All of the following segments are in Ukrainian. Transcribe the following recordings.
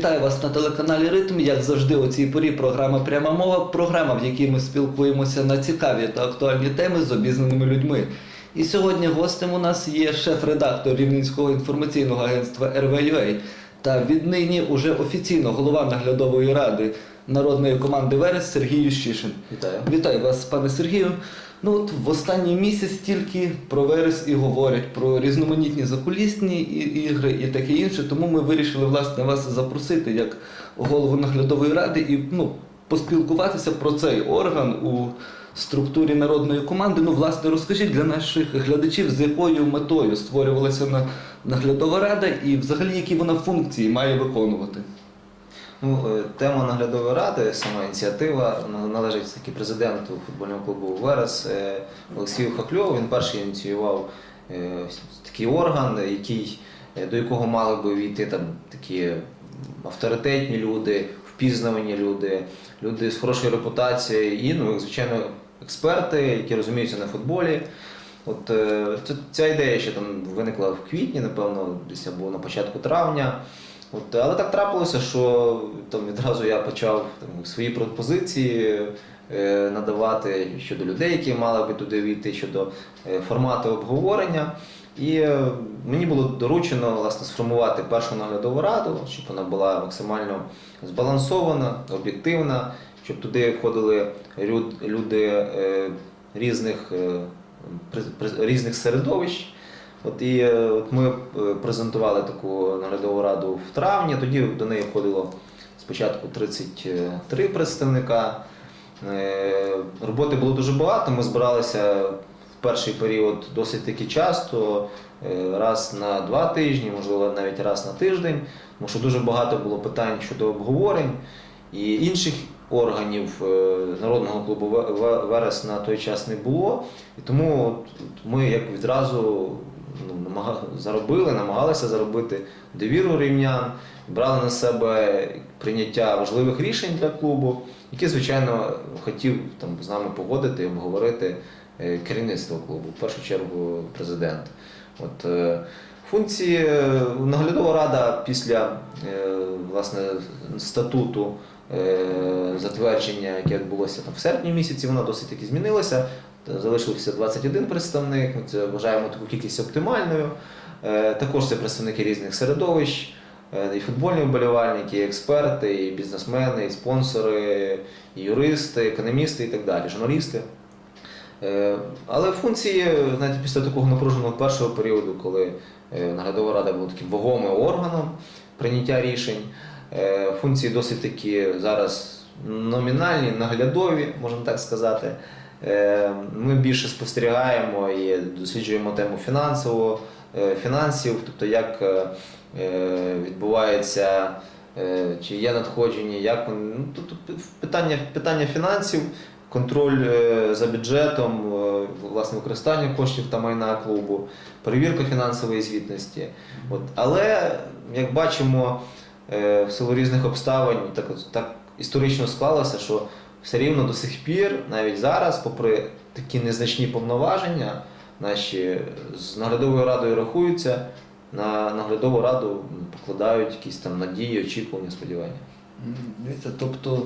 Вітаю вас на телеканалі Ритм. Як завжди, у цій порі програма Пряма мова. Програма, в якій ми спілкуємося на цікаві та актуальні теми з обізнаними людьми. І сьогодні гостем у нас є шеф-редактор Рівненського інформаційного агентства РВЮА та віднині уже офіційно голова наглядової ради народної команди Верес Сергій Ющишин. Вітаю. Вітаю вас, пане Сергію. Ну от в останній місяць тільки про Верес і говорять про різноманітні закулісні ігри і таке інше. Тому ми вирішили власне вас запросити як голову наглядової ради і ну, поспілкуватися про цей орган у структурі народної команди. Ну, власне, розкажіть для наших глядачів, з якою метою створювалася на- наглядова рада і взагалі які вона функції має виконувати. Ну, е, тема наглядової ради, сама ініціатива на- належить таки президенту футбольного клубу Верес е, Олексію Хакльову. Він перший ініціював е, такий орган, який, до якого мали би війти там такі авторитетні люди, впізнавані люди, люди з хорошою репутацією і, ну, звичайно, експерти, які розуміються на футболі. От ця ідея ще там виникла в квітні, напевно, десь або на початку травня. От, але так трапилося, що там відразу я почав там, свої пропозиції е, надавати щодо людей, які мали би туди війти, щодо е, формату обговорення. І е, мені було доручено власне сформувати першу наглядову раду, щоб вона була максимально збалансована, об'єктивна, щоб туди входили люд- люди е, різних, е, різних середовищ. От і е, от ми е, презентували таку наглядову раду в травні. Тоді до неї входило спочатку 33 представника. Е, Роботи було дуже багато. Ми збиралися в перший період досить таки часто, раз на два тижні, можливо, навіть раз на тиждень, тому що дуже багато було питань щодо обговорень і інших органів народного клубу «Ве- Ве- Верес на той час не було. І тому ми як відразу заробили, намагалися заробити довіру рівнян, брали на себе прийняття важливих рішень для клубу, які, звичайно, хотів там, з нами погодити і обговорити е, керівництво клубу, в першу чергу президент. От, е, Функції е, наглядова рада після власне, статуту затвердження, яке відбулося там в серпні місяці, вона досить таки змінилася. Залишився 21 представник. Це вважаємо таку кількість оптимальною. Е, Також це представники різних середовищ, е, і футбольні вболівальники, і експерти, і бізнесмени, і спонсори, і юристи, економісти і так далі, журналісти. Е, Але функції, знаєте, після такого напруженого першого періоду, коли е, наглядова рада була таким вагомим органом прийняття рішень, е, функції досить такі зараз номінальні, наглядові, можна так сказати. Е, Ми більше спостерігаємо і досліджуємо тему фінансового, е, фінансів, тобто як е, відбувається, чи є надходження, як вони- ну, тобто питання, питання фінансів, контроль за бюджетом, власне використання коштів та майна клубу, перевірка фінансової звітності. От. Але як бачимо, в силу різних обставин так, так історично склалося, що все рівно до сих пір, навіть зараз, попри такі незначні повноваження, наші з наглядовою радою рахуються, на наглядову раду покладають якісь там надії, очікування, сподівання. Дивіться, тобто,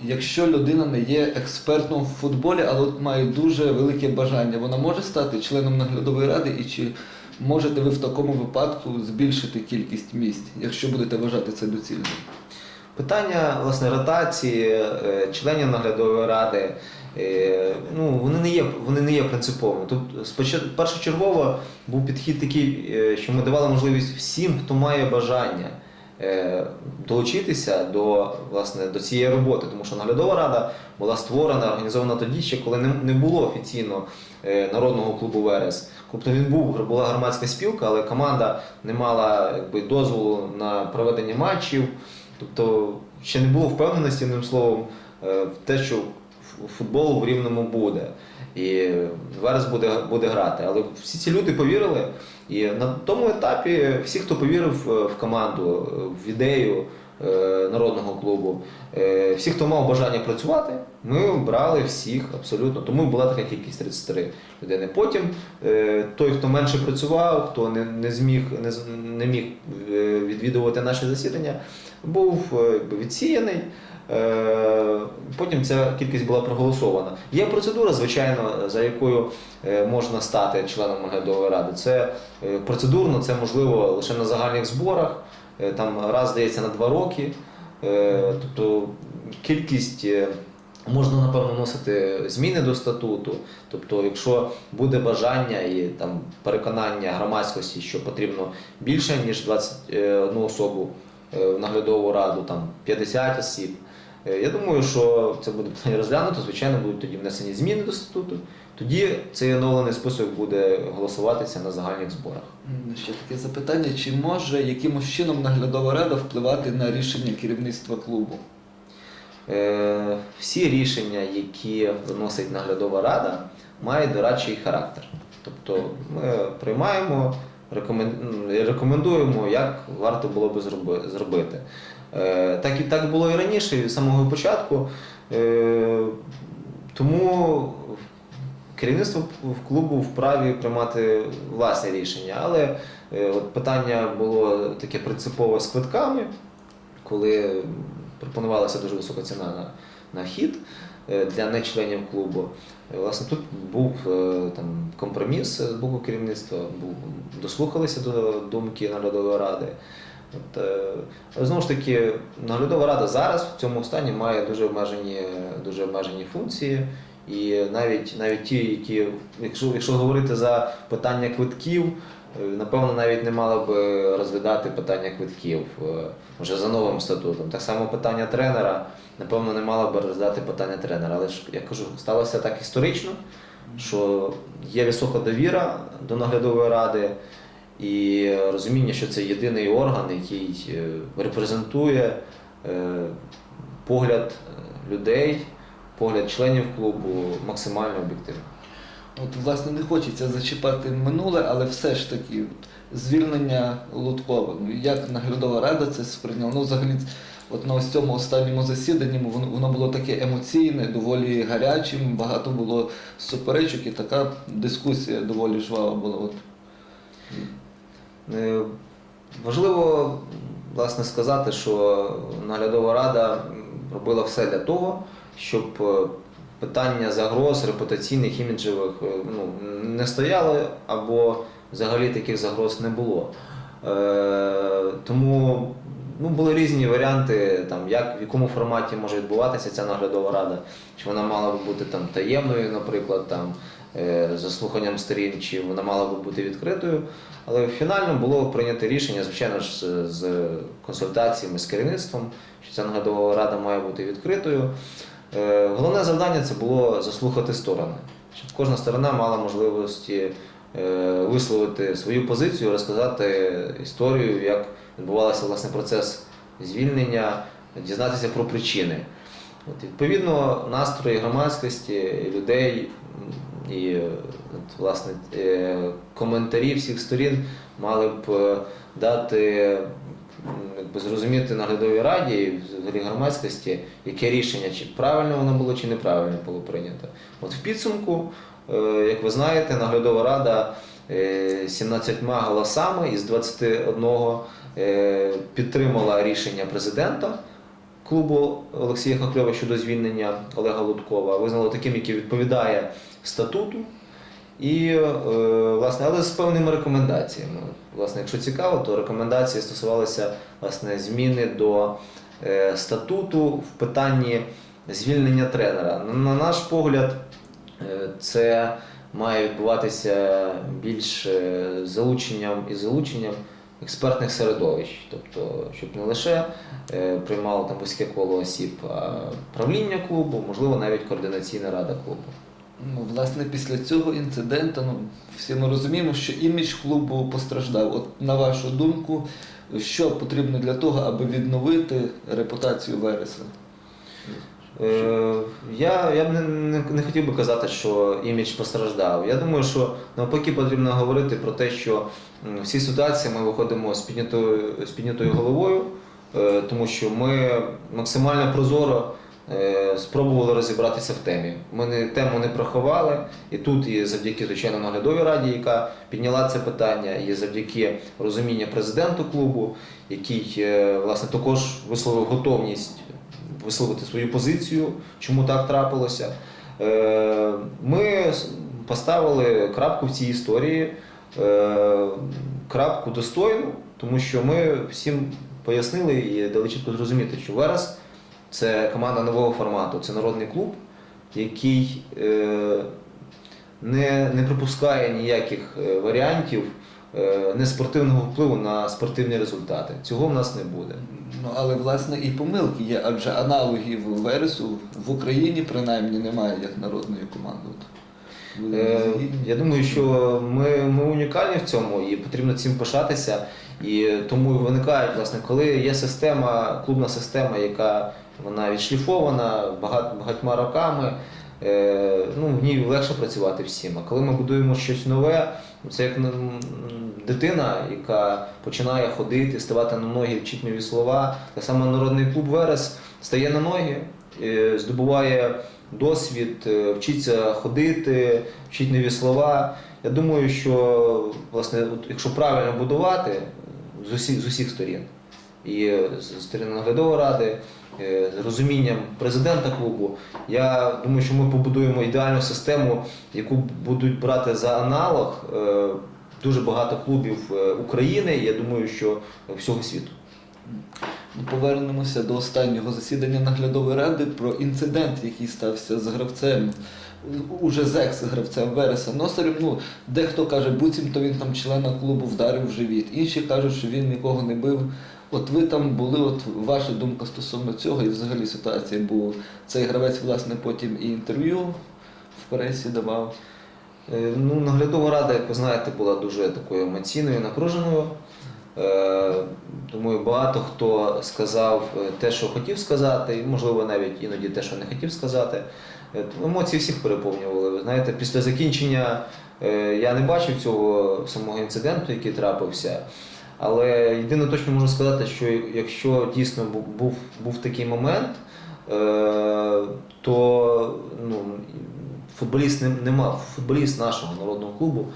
якщо людина не є експертом в футболі, але має дуже велике бажання, вона може стати членом наглядової ради і чи можете ви в такому випадку збільшити кількість місць, якщо будете вважати це доцільним? Питання власне ротації е, членів наглядової ради. е, Ну, вони не є, вони не є принциповими. Тобто, спочатку першочергово був підхід такий, е, що ми давали можливість всім, хто має бажання долучитися до, власне, до цієї роботи, тому що наглядова рада була створена, організована тоді, ще коли не, було офіційно народного клубу Верес. Тобто він був, була громадська спілка, але команда не мала якби, дозволу на проведення матчів. Тобто ще не було впевненості, одним словом, е, в те, що футбол в рівному буде. І Верес буде, буде грати. Але всі ці люди повірили. І на тому етапі всі, хто повірив е, в команду, е, в ідею, народного клубу. Всі, хто мав бажання працювати, ми брали всіх абсолютно. Тому була така кількість 33 людини. Потім той, хто менше працював, хто не, не зміг не, не міг відвідувати наші засідання, був е, якби, відсіяний. Е, Потім ця кількість була проголосована. Є процедура, звичайно, за якою е, можна стати членом наглядової ради. Це процедурно, це можливо лише на загальних зборах, там раз здається на два роки. Тобто кількість можна напевно вносити зміни до статуту. Тобто, якщо буде бажання і там переконання громадськості, що потрібно більше ніж 21 особу в наглядову раду, там 50 осіб. Е, Я думаю, що це буде питання розглянуто. Звичайно, будуть тоді внесені зміни до статуту. Тоді цей оновлений список буде голосуватися на загальних зборах. Ще таке запитання: чи може якимось чином наглядова рада впливати на рішення керівництва клубу? Е, Всі рішення, які виносить наглядова рада, мають дорадчий характер. Тобто ми приймаємо, рекомендуємо, як варто було би зробити. Е, Так і так було і раніше, від самого початку. Е, Тому керівництво в клубу вправі приймати власні рішення. Але е, от питання було таке принципове з квитками, коли пропонувалася дуже висока ціна на, на хід для нечленів клубу. Власне, тут був е, там компроміс з боку керівництва, був, дослухалися до думки наглядової ради. От, е, але знову ж таки, наглядова рада зараз в цьому стані має дуже обмежені, дуже обмежені функції. І навіть, навіть ті, які, якщо, якщо говорити за питання квитків, напевно, навіть не мали би розглядати питання квитків е, вже за новим статутом. Так само питання тренера, напевно, не мало би розглядати питання тренера. Але ж я кажу, сталося так історично, що є висока довіра до наглядової ради і розуміння, що це єдиний орган, який е, репрезентує е, погляд е, людей, погляд членів клубу максимально об'єктивно. От, власне, не хочеться зачіпати минуле, але все ж таки от, звільнення Луткова. Ну, як наглядова рада це сприйняла? Ну, взагалі, от на ось цьому останньому засіданні воно, воно було таке емоційне, доволі гарячим, багато було суперечок і така дискусія доволі жвава була. От. Е, Важливо власне сказати, що наглядова рада робила все для того, щоб е, питання загроз репутаційних іміджевих е, ну, не стояло або взагалі таких загроз не було. Е, Тому ну, були різні варіанти, там, як, в якому форматі може відбуватися ця наглядова рада. Чи вона мала б бути там, таємною, наприклад, там, е, за слуханням сторін, чи вона мала б бути відкритою. Але фінально було прийнято рішення, звичайно ж, з, з консультаціями з керівництвом, що ця наглядова рада має бути відкритою. Е, Головне завдання це було заслухати сторони, щоб кожна сторона мала можливості е, висловити свою позицію, розказати історію, як відбувався власне процес звільнення, дізнатися про причини. От, відповідно, настрої громадськості, людей і от, власне, е, коментарі всіх сторін мали б дати зрозуміти наглядовій раді і взагалі громадськості, яке рішення, чи правильно воно було, чи неправильно було прийнято. От в підсумку, е, як ви знаєте, наглядова рада е, 17 голосами із 21 е, підтримала рішення президента клубу Олексія Хохльова щодо звільнення Олега Луткова, визнало таким, який відповідає статуту. І, е, власне, але з певними рекомендаціями. Власне, якщо цікаво, то рекомендації стосувалися власне, зміни до е, статуту в питанні звільнення тренера. На- На наш погляд, е, це має відбуватися більш залученням і залученням експертних середовищ, тобто, щоб не лише приймало там вузьке коло осіб, а правління клубу, можливо, навіть координаційна рада клубу. Ну, власне, після цього інциденту, ну, всі ми розуміємо, що імідж клубу постраждав. От на вашу думку, що потрібно для того, аби відновити репутацію Вереса? Е, я, я б не, не, не хотів би казати, що імідж постраждав. Я думаю, що навпаки потрібно говорити про те, що м, в цій ситуації ми виходимо з піднятою, з піднятою головою, е, тому що ми максимально прозоро спробували розібратися в темі. Ми не, тему не приховали, і тут і завдяки звичайно наглядовій раді, яка підняла це питання, і завдяки розумінню президенту клубу, який е, власне також висловив готовність висловити свою позицію, чому так трапилося. Е, Ми поставили крапку в цій історії, е, крапку достойну, тому що ми всім пояснили і дали чітко зрозуміти, що Верес це команда нового формату, це народний клуб, який е, не, не припускає ніяких е, варіантів е, неспортивного впливу на спортивні результати. Цього в нас не буде. Ну, але власне і помилки є, адже аналогів Вересу в Україні принаймні немає як народної команди. Я думаю, що ми, ми унікальні в цьому і потрібно цим пишатися. І тому і виникають, власне, коли є система, клубна система, яка вона відшліфована багат, багатьма роками, е, ну, в ній легше працювати всім. А коли ми будуємо щось нове, це як дитина, яка починає ходити, ставати на ноги, вчить нові слова. Так само народний клуб Верес стає на ноги, е, здобуває досвід, е, вчиться ходити, вчить нові слова. Я думаю, що власне, якщо правильно будувати з усіх, з усіх сторін, і з сторони наглядової ради, е, з розумінням президента клубу, я думаю, що ми побудуємо ідеальну систему, яку будуть брати за аналог е, дуже багато клубів е, України, я думаю, що всього світу. Повернемося до останнього засідання наглядової ради про інцидент, який стався з гравцем, уже з екс-гравцем Вереса Носарем. Ну, дехто каже, буцімто він там члена клубу вдарив в живіт. Інші кажуть, що він нікого не бив. От ви там були, от ваша думка стосовно цього і взагалі ситуація, бо цей гравець, власне, потім і інтерв'ю в пресі давав. Е, Ну, наглядова рада, як ви знаєте, була дуже такою емоційною, напруженою. Е, Думаю, багато хто сказав е, те, що хотів сказати, і, можливо, навіть іноді те, що не хотів сказати. Емоції всіх переповнювали. Ви знаєте, після закінчення я не бачив цього самого інциденту, який трапився. Але єдине точно можу сказати, що якщо дійсно був, був такий момент, е, то ну, футболіст не, не мав, футболіст нашого народного клубу,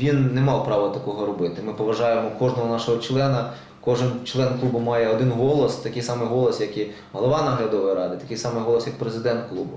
він не мав права такого робити. Ми поважаємо кожного нашого члена. Кожен член клубу має один голос, такий самий голос, як і голова наглядової ради, такий самий голос, як президент клубу.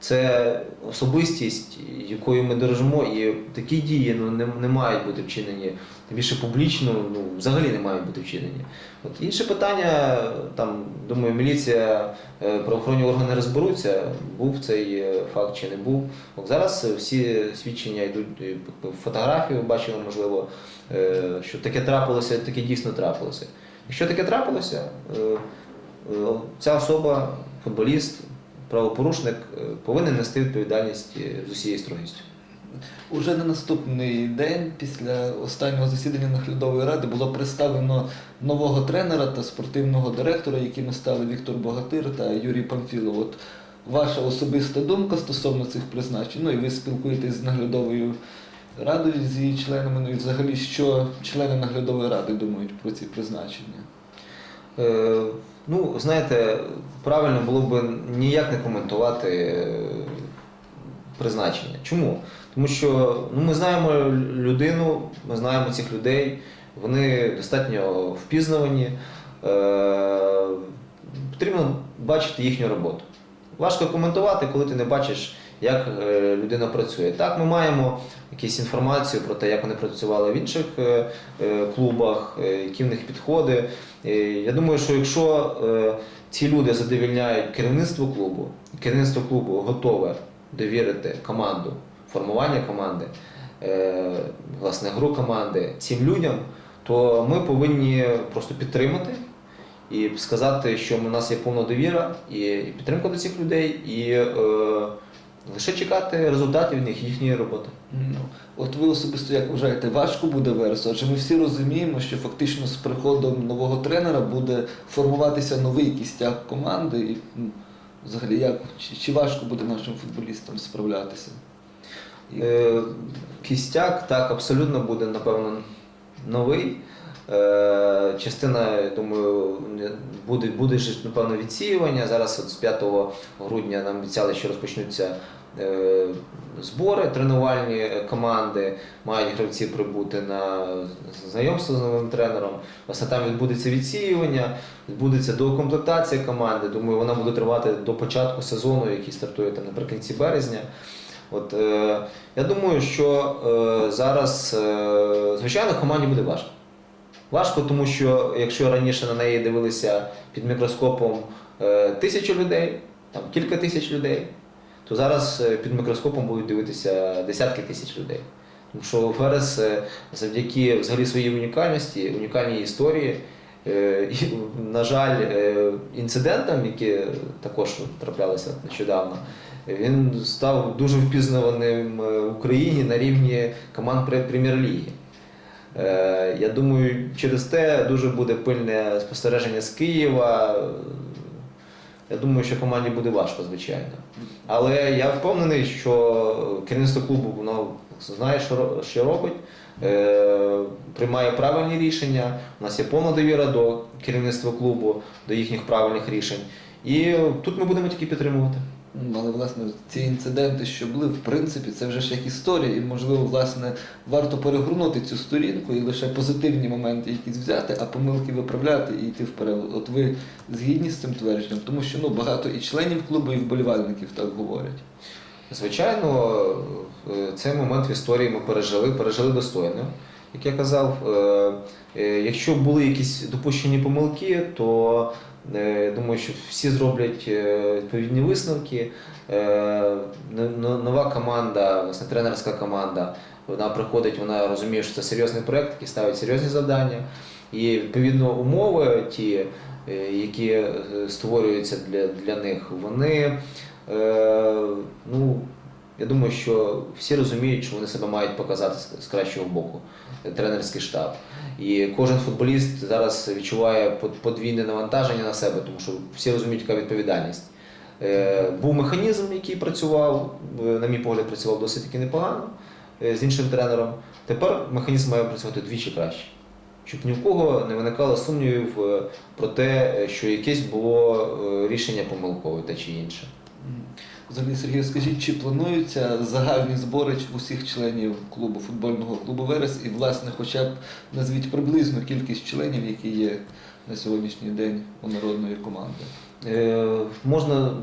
Це особистість, якою ми дорожимо, і такі дії ну, не, не мають бути вчинені. Більше публічно, ну, взагалі не мають бути вчинені. От інше питання, там, думаю, міліція, е, правоохоронні органи розберуться, був цей е, факт чи не був. От зараз всі свідчення йдуть е, фотографії, бачили, можливо, що таке трапилося, таке дійсно трапилося. Якщо таке трапилося, ця особа, футболіст, правопорушник, е, повинен нести відповідальність е, з усією строгістю. Уже на наступний день після останнього засідання наглядової ради було представлено нового тренера та спортивного директора, якими стали Віктор Богатир та Юрій Памфілов. От ваша особиста думка стосовно цих призначень. Ну і ви спілкуєтесь з наглядовою радою з її членами. Ну і взагалі, що члени наглядової ради думають про ці призначення? Е, ну, знаєте, правильно було б ніяк не коментувати е, призначення. Чому? Тому що ну, ми знаємо людину, ми знаємо цих людей, вони достатньо впізнавані. Е, потрібно бачити їхню роботу. Важко коментувати, коли ти не бачиш, як е, людина працює. Так, ми маємо якусь інформацію про те, як вони працювали в інших е, е, клубах, е, які в них підходи. Я думаю, що якщо ці люди задовільняють керівництво клубу, керівництво клубу готове довірити команду, формування команди, власне, гру команди цим людям, то ми повинні просто підтримати і сказати, що у нас є повна довіра і підтримка до цих людей, і лише чекати результатів них, їхньої роботи. Ну, от ви особисто як вважаєте, важко буде версу? Адже ми всі розуміємо, що фактично з приходом нового тренера буде формуватися новий кістяк команди. І, ну, взагалі, як, чи, чи важко буде нашим футболістам справлятися? Е, Кістяк так абсолютно буде, напевно, новий. Е, Частина, я думаю, буде, буде ж, напевно, відсіювання. Зараз от з 5 грудня нам обіцяли, що розпочнуться збори, тренувальні е, команди, мають гравці прибути на знайомство з новим тренером. Власне, там відбудеться відсіювання, відбудеться доукомплектація команди. Думаю, вона буде тривати до початку сезону, який стартує там наприкінці березня. От, е, я думаю, що е, зараз, е, звичайно, команді буде важко. Важко, тому що якщо раніше на неї дивилися під мікроскопом е, тисячу людей, там кілька тисяч людей, то зараз е, під мікроскопом будуть дивитися десятки тисяч людей. Тому що Верес е, завдяки взагалі своїй унікальності, унікальній історії, е, і, на жаль, інцидентам, які також траплялися нещодавно, він став дуже впізнаваним в Україні на рівні команд прем'єр-ліги. Я думаю, через те дуже буде пильне спостереження з Києва. Я думаю, що команді буде важко, звичайно. Але я впевнений, що керівництво клубу воно знає, що, робить, е, приймає правильні рішення. У нас є повна довіра до керівництва клубу, до їхніх правильних рішень. І тут ми будемо тільки підтримувати. Але власне ці інциденти, що були, в принципі, це вже ж як історія, і можливо, власне, варто перегорнути цю сторінку і лише позитивні моменти якісь взяти, а помилки виправляти і йти вперед. От ви згідні з цим твердженням, тому що ну багато і членів клубу, і вболівальників так говорять. Звичайно, е, цей момент в історії ми пережили, пережили достойно. Як я казав, е, е, якщо були якісь допущені помилки, то я думаю, що всі зроблять е, відповідні висновки. Е, но- но- Нова команда, власне, тренерська команда, вона приходить, вона розуміє, що це серйозний проект, який ставить серйозні завдання. І відповідно умови, ті, е, які е, створюються для, для них, вони. Е, ну, я думаю, що всі розуміють, що вони себе мають показати з- кращого боку, е, тренерський штаб. І кожен футболіст зараз відчуває подвійне навантаження на себе, тому що всі розуміють, яка відповідальність. Е, був механізм, який працював, е, на мій погляд, працював досить таки непогано е, з іншим тренером. Тепер механізм має працювати двічі краще. Щоб ні в кого не виникало сумнівів про те, що якесь було рішення помилкове те чи інше. Взагалі, Сергій, скажіть, чи плануються загальні збори усіх членів клубу, футбольного клубу Верес, і, власне, хоча б назвіть приблизну кількість членів, які є на сьогоднішній день у народної команди? Е, Можна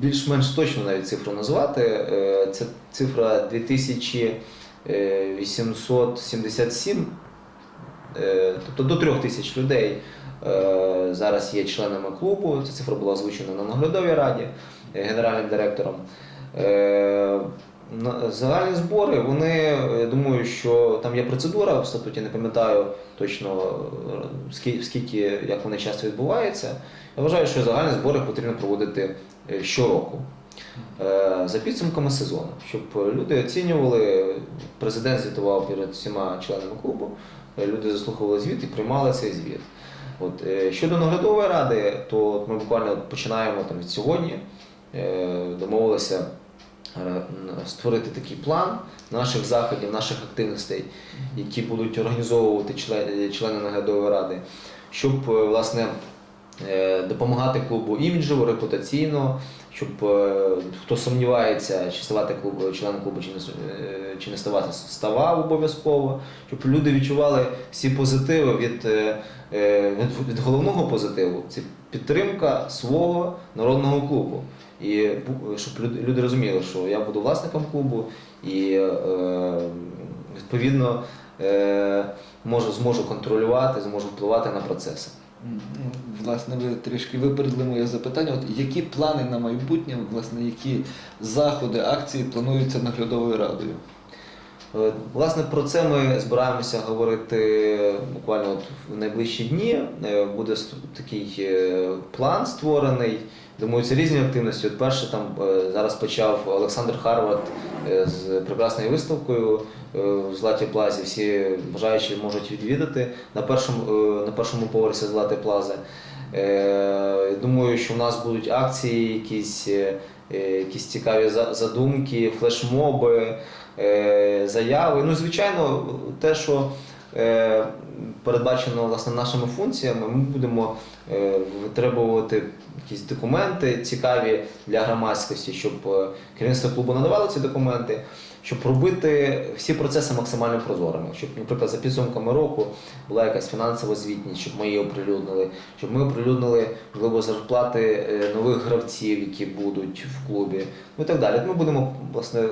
більш-менш точно навіть цифру назвати. Е, Це цифра 2877, е, тобто до 3 тисяч людей зараз є членами клубу. Ця цифра була озвучена на наглядовій раді генеральним директором. Е, Загальні збори, вони, я думаю, що там є процедура в статуті, не пам'ятаю точно е, скільки, як вони часто відбуваються. Я вважаю, що загальні збори потрібно проводити е, щороку за підсумками сезону, щоб люди оцінювали, президент звітував перед всіма членами клубу, люди заслуховували звіт і приймали цей звіт. От, щодо наглядової ради, то ми буквально починаємо там від сьогодні, домовилися е, створити такий план наших заходів, наших активностей, які будуть організовувати члени, члени наглядової ради, щоб е, власне е, допомагати клубу іміджево, репутаційно, щоб е, хто сумнівається, чи ставати клубу, членом клубу, чи не, е, чи не ставати, ставав обов'язково, щоб люди відчували всі позитиви від, е, е, від, від головного позитиву. Це підтримка свого народного клубу. І щоб люди, розуміли, що я буду власником клубу і е, відповідно е, можу, зможу контролювати, зможу впливати на процеси. Ну, Власне, ви трішки випередили моє запитання. От які плани на майбутнє, власне, які заходи, акції плануються наглядовою радою? Е, Власне, про це ми збираємося говорити буквально от в найближчі дні. Буде такий план створений. Це різні активності. От перше там е, зараз почав Олександр Харват е, з прекрасною виставкою е, в Златій Плазі. Всі бажаючі можуть відвідати на першому, на першому поверсі Златої Плази. Думаю, що в нас будуть акції, якісь, якісь цікаві за- задумки, флешмоби, заяви. Ну, звичайно, те, що передбачено власне нашими функціями, ми будемо е, витребувати якісь документи цікаві для громадськості, щоб е, керівництво клубу надавало ці документи, щоб робити всі процеси максимально прозорими. Щоб, наприклад, за підсумками року була якась фінансова звітність, щоб ми її оприлюднили, щоб ми оприлюднили можливо зарплати е, нових гравців, які будуть в клубі, ну і так далі. Ми будемо власне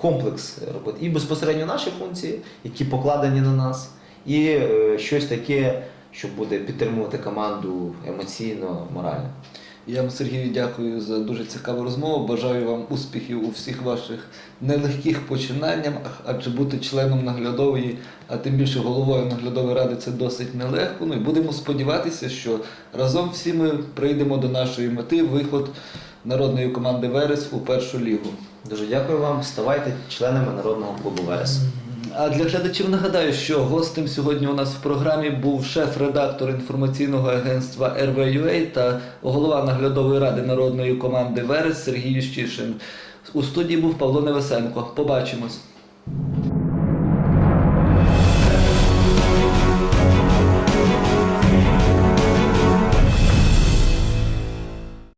комплекс робити і безпосередньо наші функції, які покладені на нас, і е, щось таке, що буде підтримувати команду емоційно, морально. Я вам, Сергію, дякую за дуже цікаву розмову. Бажаю вам успіхів у всіх ваших нелегких починаннях, адже бути членом наглядової, а тим більше головою наглядової ради це досить нелегко. Ну і будемо сподіватися, що разом всі ми прийдемо до нашої мети виход народної команди Верес у першу лігу. Дуже дякую вам. Ставайте членами народного клубу Верес. А для глядачів нагадаю, що гостем сьогодні у нас в програмі був шеф-редактор інформаційного агентства RV.UA та голова наглядової ради народної команди Верес Сергій Ющишин. У студії був Павло Невесенко. Побачимось.